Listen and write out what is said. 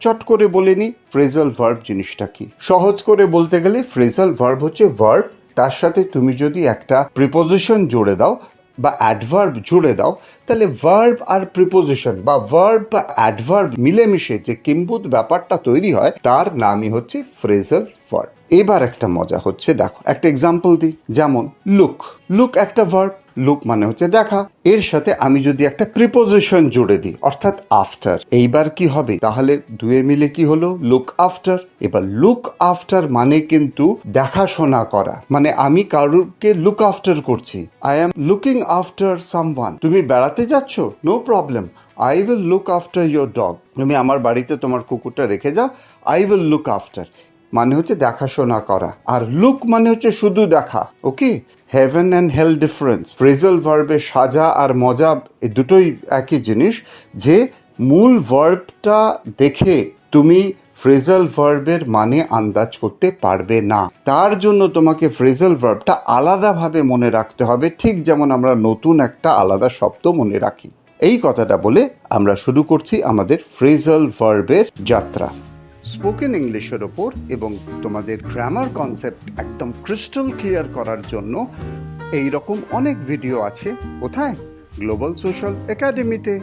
চট করে বলে নি ফ্রেজাল ভার্ব জিনিসটা কি? সহজ করে বলতে গেলে ফ্রেজাল ভার্ব হচ্ছে ভার্ব, তার সাথে তুমি যদি একটা প্রিপোজিশন জুড়ে দাও বা অ্যাডভার্ব জুড়ে দাও তাহলে ভার্ব আর প্রিপোজিশন বা ভার্ব বা অ্যাডভার্ব মিলেমিশে যে কিম্বুত ব্যাপারটা তৈরি হয়, তার নামই হচ্ছে ফ্রেজাল ভার্ব এবার একটা মজা হচ্ছে, দেখো, একটা এক্সাম্পল দিই। যেমন লুক লুক একটা ভার্ব লুক মানে হচ্ছে দেখা। এর সাথে আমি যদি একটা প্রিপোজিশন জুড়ে দিই, অর্থাৎ আফটার এইবার কি হবে? তাহলে দুয়ে মিলে কি হলো? লুক আফটার এবার লুক আফটার মানে কিন্তু দেখাশোনা করা। মানে আমি কারুরকে লুক আফটার করছি। I am looking after someone তুমি বেড়াতে যাচ্ছ? No problem I will look after your dog তুমি আমার বাড়িতে তোমার কুকুরটা রেখে যাও। আই উইল লুক আফটার মানে হচ্ছে দেখাশোনা করা। আর লুক মানে হচ্ছে শুধু দেখা okay heaven and hell difference phrasal ভার্বে সাজা আর মজা দুটোই একই জিনিস। যে মূল ভার্বটা দেখে তুমি ফ্রেজাল ভার্বের মানে আন্দাজ করতে পারবে না। তার জন্য তোমাকে ফ্রেজাল ভার্বটা আলাদাভাবে মনে রাখতে হবে, ঠিক যেমন আমরা নতুন একটা আলাদা শব্দ মনে রাখি। এই কথাটা বলে আমরা শুরু করছি আমাদের ফ্রেজাল ভার্বের যাত্রা। স্পোকেন ইংলিশের ওপর এবং তোমাদের গ্রামার কনসেপ্ট একদম ক্রিস্টাল ক্লিয়ার করার জন্য এই রকম অনেক ভিডিও আছে। কোথায়? গ্লোবাল সোশ্যাল একাডেমিতে